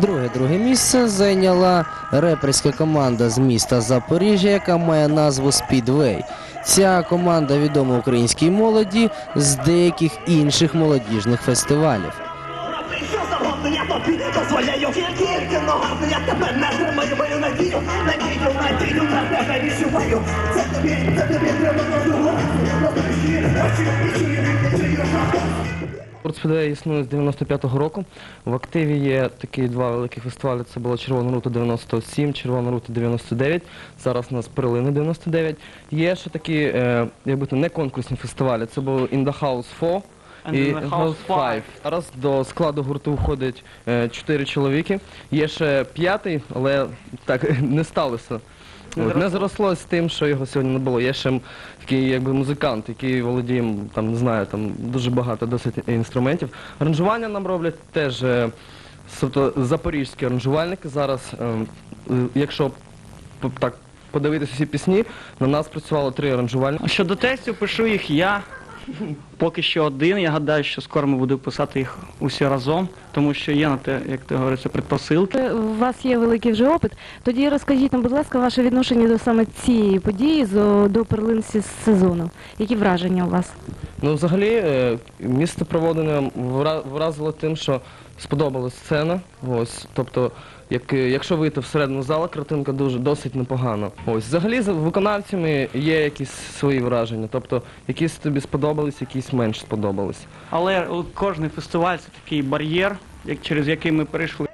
друге місце зайняла реперська команда з міста Запоріжжя, яка має назву Speedway. Ця команда відома українській молоді з деяких інших молодіжних фестивалів. Я тобі дозволяю тільки ногами, я тебе не тримаю, мою надію, надію, надію на тебе відчуваю. Це тобі, це тобі треба дозволити, роби щиро, очі, і чую, і чую, Спортспідвей існує з 95-го року. В активі є такі два великі фестивалі. Це була Червона рута 97, Червона рута 99. Зараз у нас Перлина 99. Є ще такі, е, якби то не конкурсні фестивалі. Це був In the House 4 і in the House 5. Зараз до складу гурту входить е, чотири чоловіки. Є ще п'ятий, але так не сталося. Не От, не зросло. зросло з тим, що його сьогодні не було. Є ще такий якби музикант, який володіє там, не знаю, там дуже багато досить інструментів. Аранжування нам роблять теж е, тобто, запорізькі аранжувальники. Зараз, е, е, якщо п- так подивитися всі пісні, на нас працювало три аранжувальники. Щодо тестів, пишу їх я. Поки що один. Я гадаю, що скоро ми будемо писати їх усі разом, тому що є на те, як ти говориться, предпосилки. Е, У вас є великий вже опит. Тоді розкажіть нам, будь ласка, ваше відношення до саме цієї події до перлинці сезону. Які враження у вас? Ну, взагалі, е, місце проводення вразило тим, що сподобалась сцена. Ось, тобто, як, е, якщо вийти всередину зала, картинка дуже досить непогана. Ось, взагалі, за виконавцями є якісь свої враження. Тобто, якісь тобі сподобались, якісь менш сподобались. Але от кожний фестиваль це такий бар'єр, як через який ми перейшли.